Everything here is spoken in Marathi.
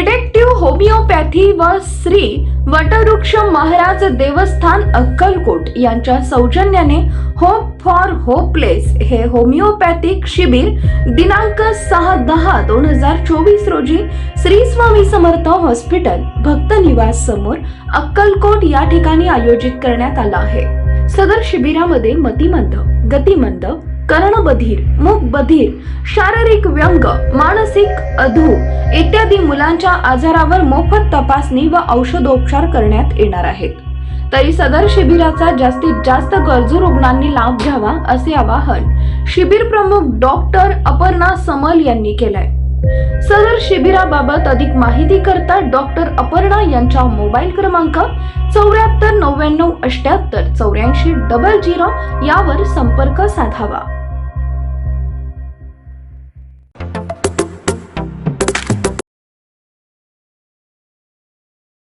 होमिओपॅथी व श्री वटवृक्ष महाराज देवस्थान अक्कलकोट यांच्या सौजन्याने होप फॉर होपलेस हे होमिओपॅथिक शिबिर दिनांक सहा दहा दोन हजार चोवीस रोजी श्री स्वामी समर्थ हॉस्पिटल भक्त निवास समोर अक्कलकोट या ठिकाणी आयोजित करण्यात आलं आहे. सदर शिबिरामध्ये मतिमंद गतिमंद कर्णबधीर मुखबधीर शारीरिक व्यंग मानसिक अधू इत्यादी मुलांच्या आजारावर मोफत तपासणी व औषधोपचार करण्यात येणार आहेत. तरी सदर शिबिराचा जास्तीत जास्त गरजू रुग्णांनी लाभ घ्यावा असे आवाहन शिबिर प्रमुख डॉक्टर अपर्णा समल यांनी केलंय. सदर शिबिराबाबत अधिक माहिती करता डॉक्टर अपर्णा यांच्या मोबाईल क्रमांक चौऱ्याहत्तर नव्याण्णव अष्ट्याहत्तर चौऱ्याऐंशी डबल झिरो यावर संपर्क साधावा.